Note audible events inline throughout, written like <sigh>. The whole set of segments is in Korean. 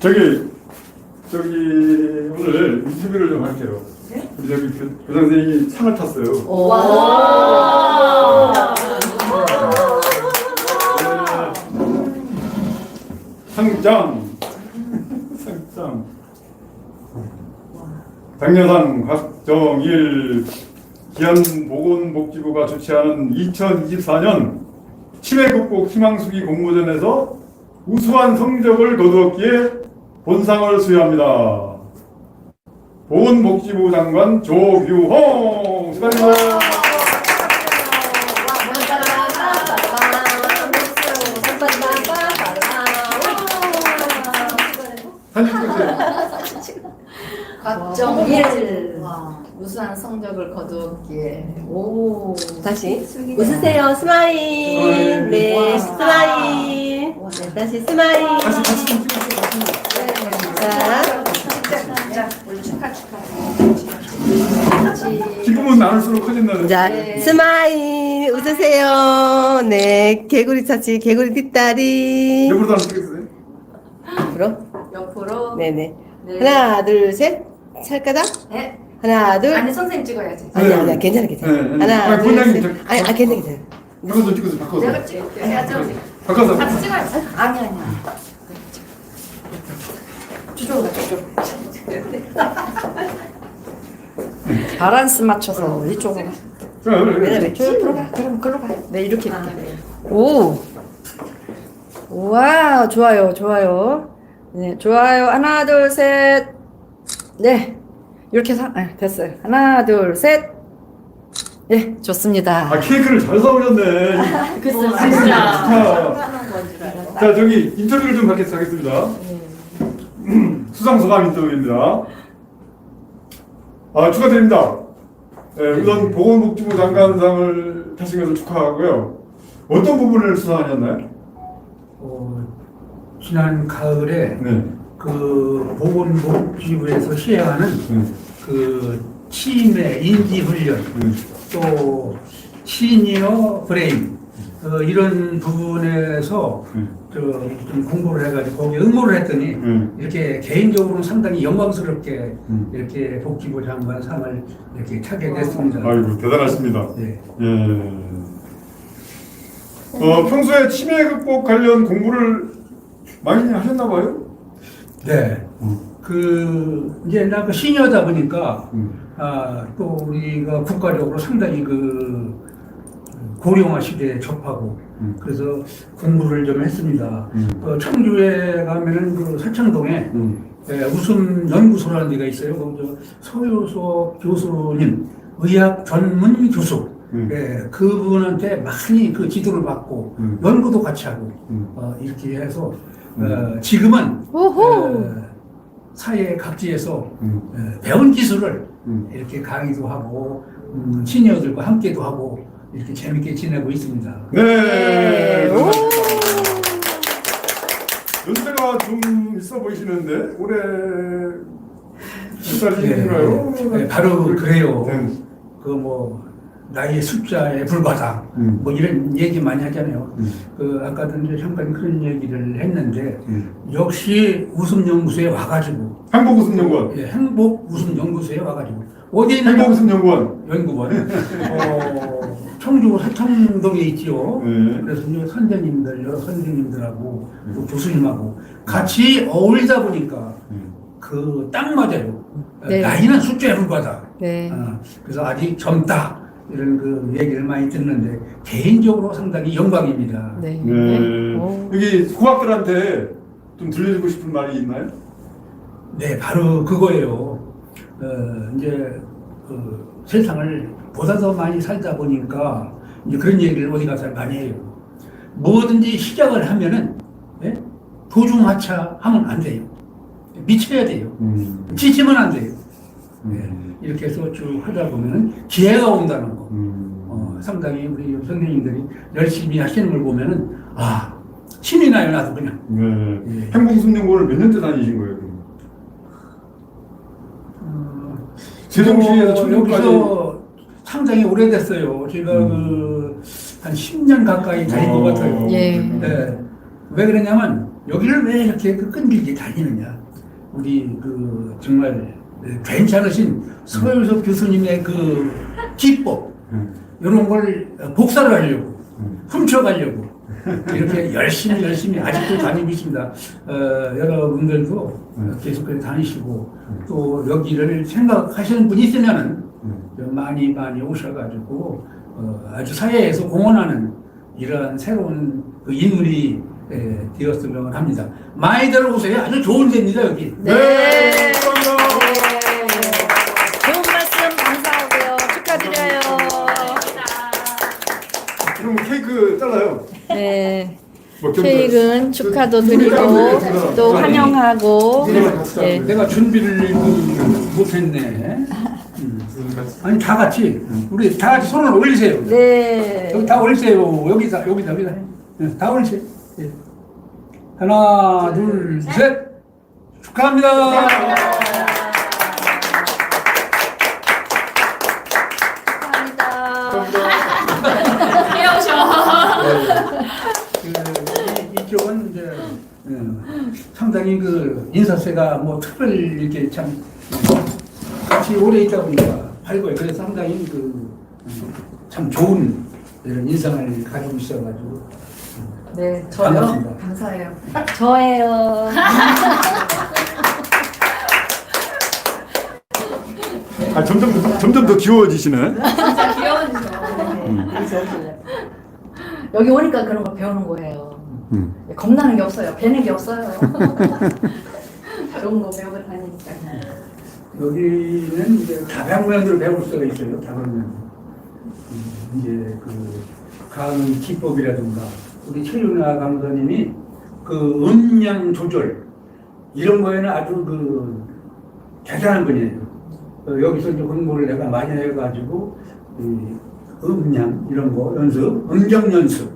저기 저기 오늘 인터뷰를 좀 할게요. 네? 우리 저기 교, 교장 선생님이 상을 탔어요. 와. 상장 상장 장려상 박정일 기안보건복지부가 주최하는 2024년 치매 극복 희망수기 공모전에서 우수한 성적을 거두었기에 본상을 수여합니다. 보건복지부 장관 조규홍 축하드립니다. 사진 찍으세요. 와. 우수한 성적을 거두었기에 오 다시. 웃으세요 스마일 스마일. 네 와. 스마일 네, 다시 스마일 다시 다시 좀 찍으세요. 자 자, 우리 축하 축하. 지금은 나눌수록 커진다는. 자, 네. 스마일 웃으세요 네 개구리 차치 개구리 뒷다리 찍으세요. 앞으로 옆으로 네네 네. 하나 둘 셋 찰까다 네. 하나 둘 아니 선생님 찍어야지 아니 아니 괜찮아 괜찮아 네, 네. 하나 아니, 본장님 둘셋 저- 아니 아 괜찮아 괜찮아 바꿔서 찍으세요. 바꿔서. 내가 찍을게 해야죠 바꿔서. 같이 찍어야지 아니 아니 저쪽으로 가 저쪽으로 바란스 맞춰서 이쪽으로. 그래, 그래, 그래. 왜냐면 가. 그럼 글로 가. 네 이렇게 아. 네. 오. 와 좋아요 좋아요. 네 좋아요 하나 둘 셋. 네 이렇게 사 아, 됐어요. 하나 둘 셋. 네 좋습니다. 아 케이크를 잘 사오셨네. <laughs> 글쎄 진짜. 알았다 자 저기 인터뷰를 좀 받겠, 하겠습니다. <clears throat> 수상 소감 인터뷰입니다. 아 축하드립니다. 네, 우선 보건복지부 장관상을 타신 것을 축하하고요. 어떤 부분을 수상하셨나요? 어, 지난 가을에 네. 그 보건복지부에서 시행하는 네. 그 치매 인지 훈련 네. 또 시니어 브레인 어, 이런 부분에서 네. 저좀 공부를 해가지고 거기 응모를 했더니 네. 이렇게 개인적으로 상당히 영광스럽게 음. 이렇게 복지부 장관 상을 이렇게 차게 됐습니다. 아이고 대단하십니다. 네. 예. 어, 평소에 치매 극복 관련 공부를 많이 하셨나 봐요? 네. 음. 그 이제 나그 시니어다 보니까 음. 아, 또 우리가 국가적으로 상당히 그 고령화 시대에 접하고 음. 그래서 공부를 좀 했습니다. 음. 어, 청주에 가면은 그 서창동에 음. 예, 웃음 연구소라는 데가 있어요. 거기 저 서효석 교수님, 의학 전문 교수. 음. 예, 그분한테 많이 그 지도를 받고 음. 연구도 같이 하고 음. 어, 이렇게 해서 음. 어, 지금은 오호 어, 사회 각지에서 음. 어, 배운 기술을 음. 이렇게 강의도 하고 음, 시니어들과 함께도 하고 이렇게 재밌게 지내고 있습니다. 네. 네. 오. 연세가 좀 있어 보이시는데 올해 몇 네, 살이신가요? 네, 바로 그래요. 네. 그뭐 나이의 숫자에 불과다. 음. 뭐 이런 얘기 많이 하잖아요. 음. 그 아까도 이제 잠깐 그런 얘기를 했는데 음. 역시 웃음 연구소에 와가지고 행복 웃음 연구원. 예, 행복 웃음 연구소에 와가지고 어디에 있는 행복 웃음 연구원. 연구원 어, 청주 사청동에 있지요. 네. 그래서 이제 선생님들 여러 선생님들하고 또 교수님하고 같이 어울리다 보니까 음. 그딱 맞아요. 네. 나이는 숫자에 불과다. 네. 어, 그래서 아직 젊다 이런 그 얘기를 많이 듣는데 개인적으로 상당히 영광입니다. 네. 네. 오. 여기 고학들한테 좀 들려주고 싶은 말이 있나요? 네, 바로 그거예요. 어, 이제 그 세상을 보다 더 많이 살다 보니까 이제 그런 얘기를 어디 가서 많이 해요. 뭐든지 시작을 하면은 예? 도중하차 하면 안 돼요. 미쳐야 돼요. 음. 지치면 안 돼요. 음. 이렇게 해서 쭉 하다 보면은 기회가 온다는 거. 음. 어, 상당히 우리 선생님들이 열심히 하시는 걸 보면은 아 신이 나요 나도 그냥. 네. 예. 행복 웃음 연구원을 몇 년째 다니신 거예요? 그럼? 어, 세종시에서 어, 청주까지 여기서 상당히 오래됐어요. 제가 음. 그한 10년 가까이 다닌 것 어. 같아요. 예. 네. 왜 그러냐면 여기를 왜 이렇게 그 끈질게 다니느냐. 우리 그 정말 괜찮으신 서효섭 교수님의 그 기법 음. 이런 걸 복사를 하려고 음. 훔쳐가려고 <laughs> 이렇게 열심히 열심히 아직도 <laughs> 다니고 있습니다. 어, 여러분들도 음. 계속해서 다니시고 또 여기를 생각하시는 분이 있으면은 음. 많이 많이 오셔가지고 어, 아주 사회에서 공헌하는 이러한 새로운 그 인물이 에, 되었으면 합니다. 많이들 오세요. 아주 좋은 데입니다 여기. 네. 감사합니다. 좋은 말씀 감사하고요. 축하드려요. 그럼 케이크 잘라요. 네. 먹기 케이크는 축하도 드리고. 또 환영하고 둘이만 같이 예. 내가 준비를 그 못했네. 음. 아니 다 같이 우리 다 같이 손을 올리세요. 네. 여기 다 올리세요. 여기다 여기다 여기다. 네, 다 올리세요. 예. 하나 둘 셋. 축하합니다. 축하합니다. 상당히 그 인사세가 뭐 특별 이렇게 참 어, 같이 오래 있다 보니까 팔고요. 그래서 상당히 그 참 좋은 이런 인상을 가지고 있어가지고 네, 반갑습니다. 감사해요. 저예요. 아, 점점 점점 더 귀여워지시네. 진짜 귀여우셔. 여기 오니까 그런 거 배우는 거예요. 음. 겁나는 게 없어요. 배는 게 없어요. <laughs> 좋은 거 배우고 다니니까. 여기는 이제 다방면으로 배울 수가 있어요. 다방면. 음, 이제 그 강의 기법이라든가 우리 최윤아 강사님이 그 음량 조절 이런 거에는 아주 그 대단한 분이에요. 어, 여기서 이제 공부를 내가 많이 해가지고 이 음량 이런 거 연습, 음정 연습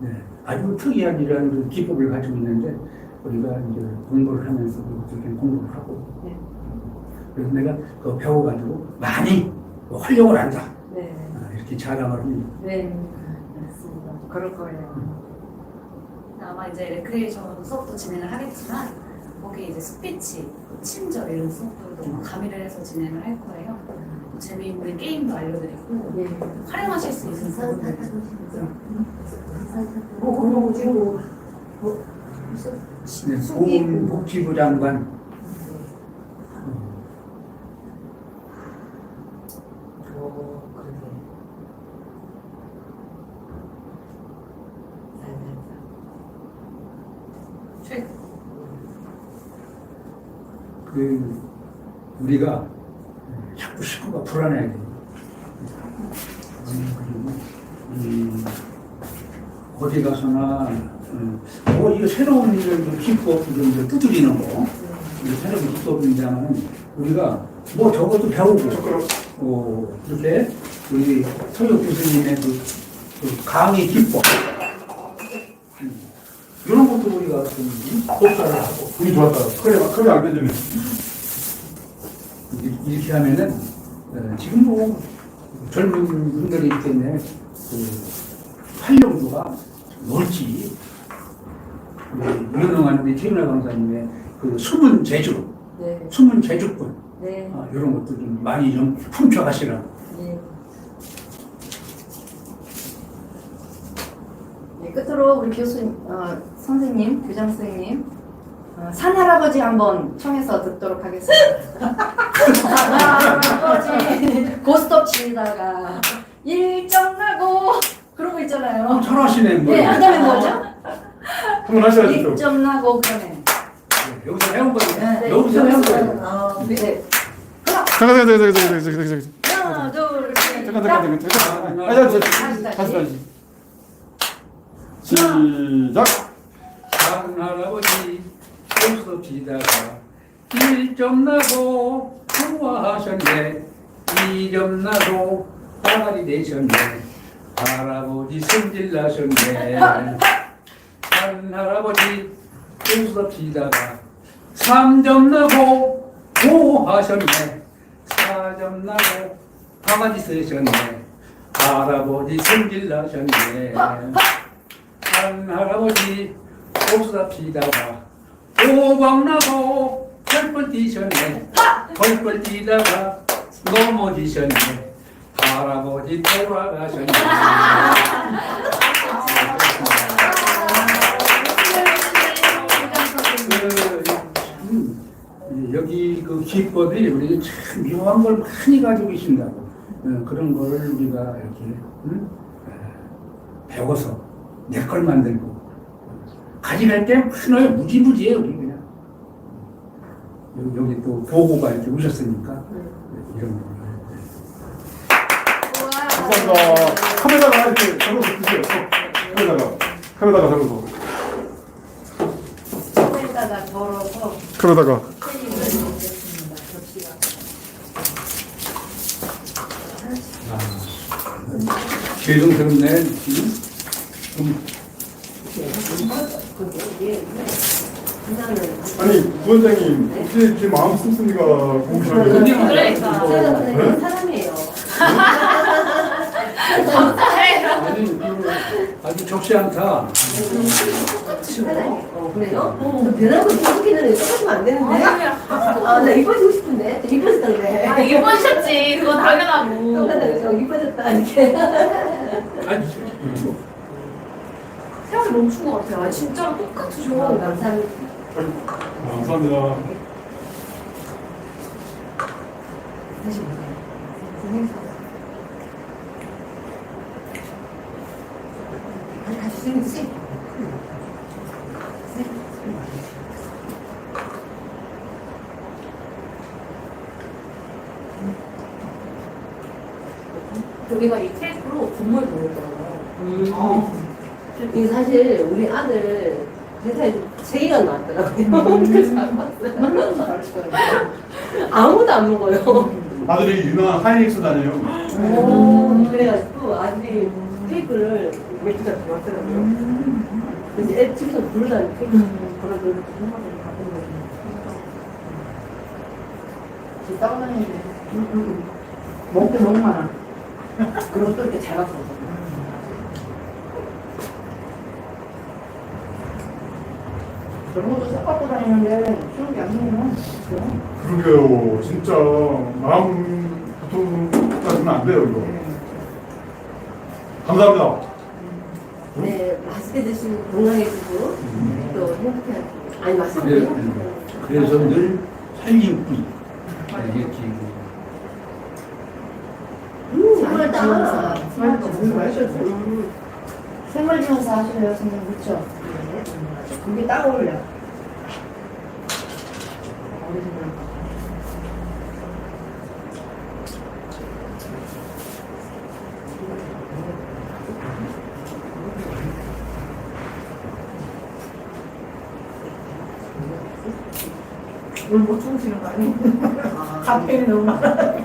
네, 아주 특이한 이런 그 기법을 가지고 있는데 우리가 이제 공부를 하면서 그렇게 공부를 하고 네. 그래서 내가 그거 배워가지고 많이 활용을 한다. 네. 아, 이렇게 자랑을 합니다. 네. 맞습니다. 그럴 거예요. 아마 이제 레크레이션 수업도 진행을 하겠지만 거기 이제 스피치, 친절 이런 수업들도 가미를 해서 진행을 할 거예요. 또 재미있는 게임도 알려드리고 네. 활용하실 수 있는 부분들. 네, 보건복지부 장관. 최 그 우리가 자꾸 식구가 불안해야 돼요. 음, 이 어디 가서나 음, 뭐 이거 새로운 이런 그 기법 거 두드리는 거 새로운 기법입니다만 우리가 뭐 저것도 배우고 어, 이렇게 우리 서혁 교수님의 그, 그 강의 기법 음, 이런 것도 우리가 좀 복사를 하고 운이 좋았다. 커리 커리 안 되지네. 이- 이렇게 하면은 어, 지금 뭐 젊은 분들이 있기 때문에 그 활용도가 넓지. 우리 유명한 우리 최윤아 강사님의 그 숨은 재주, 네. 숨은 재주꾼 네. 아, 이런 것도 좀 많이 좀 훔쳐가시라. 네. 네, 끝으로 우리 교수님, 어, 선생님, 교장 선생님, 어, 산 할아버지 한번 청해서 듣도록 하겠습니다. 산 할아버지 고스톱 치다가 일정 나고 그런 거 있잖아요. 잘하시네. 뭐. 네, 그다음에 뭐죠? 한번 하셔야죠. 또. 일점 나고 그다음에 네, 여기서 해온 거예요. 네, 여기서 해온 거예요. 어, 네. 잠깐 잠깐 잠깐 잠깐 잠깐 잠깐 잠깐 하나, 둘, 셋, 잠깐 넷. 잠깐 잠깐 잠깐. 아, 자, 자, 다시 다시. 시작. 산 할아버지 피다가 일점 나고 좋아하셨네. 이점 나고 다가리 되셨네. 할아버지 승질 나셨네. 산 할아버지 피다가 삼점 나고 좋아하셨네. 사점 나고 가만히 쓰셨네. 할아버지 승질 나셨네. 산 할아버지 옥수다 피다가 오광나고 펄펄 뛰셨네. 펄펄 뛰다가 넘어지셨네. 할아버지 돌아가셨네. 그, 음, 여기 그 기법이 우리 참 묘한 걸 많이 가지고 계신다고 어, 그런 거를 우리가 이렇게 음, 어, 배워서 내 걸 만들고 가져갈 게 많아요 무지무지해요 우리 그냥 여기, 또 보고가 이렇게 오셨으니까 이런 거 감사합니다. 카메라가 이렇게 잡아서 주세요. 카메라가. 카메라가 잡아서. 에다가 덜어서 카메라가. 크림을 넣겠습니다. 접시가. 죄송스럽네 지금 아니 부원장님 어떻게 이렇게 마음 씀씀이가 고우시나요? 그러니까. 네? 사람이에요. 아니 그 아주 적지 않다 어, 그래요? 대단한 거 똑같기는 똑같으면 안 되는데. 아, 나 이뻐지고 싶은데. 이뻐졌던데. 아, 이뻐지셨지. 그건 당연하고. 똑같다? 이뻐졌다, 이렇게. 아니 세월이 멈춘 것 같아요. 아, 진짜로 똑같으셔. 감사합니다. 감사합니다. 같이 생겼지? 여기가 이 테이프로 건물 보였더라고요. 이게 사실 우리 아들 회사에 제의가 나왔더라고요. 그래서 안 봤어요. 아무도 안 먹어요. 아들이 유명한 하이닉스 다녀요. 오, 그래가지고 아들이 테이프를 며칠 전에 왔더라고요. 그래서 애 집에서 부르다니 테이프 그러고 한마디 받은 거예요. 싸우다니는데. 먹게 너무 많아. 그리고 또 이렇게 잘 봤어. 그런 것도 섞어고 다니는데 쉬운 게 아니에요. 그러게요. 진짜 마음 보통까지는 안 돼요 이거. 감사합니다. 네, 맛있게 드시고 건강해지고 또 행복해. 아니 맛있게. 그래, 그래서 늘 살림꾼 이게 기고 음, 생활 지원사. 생활 지원사. 맛있어. 생활 지원사 하시래요, 선생님. 그렇죠? 그게 딱 어울려. 오늘 못 주무시는 거 아니에요? <laughs> 카페인이 너무 많아.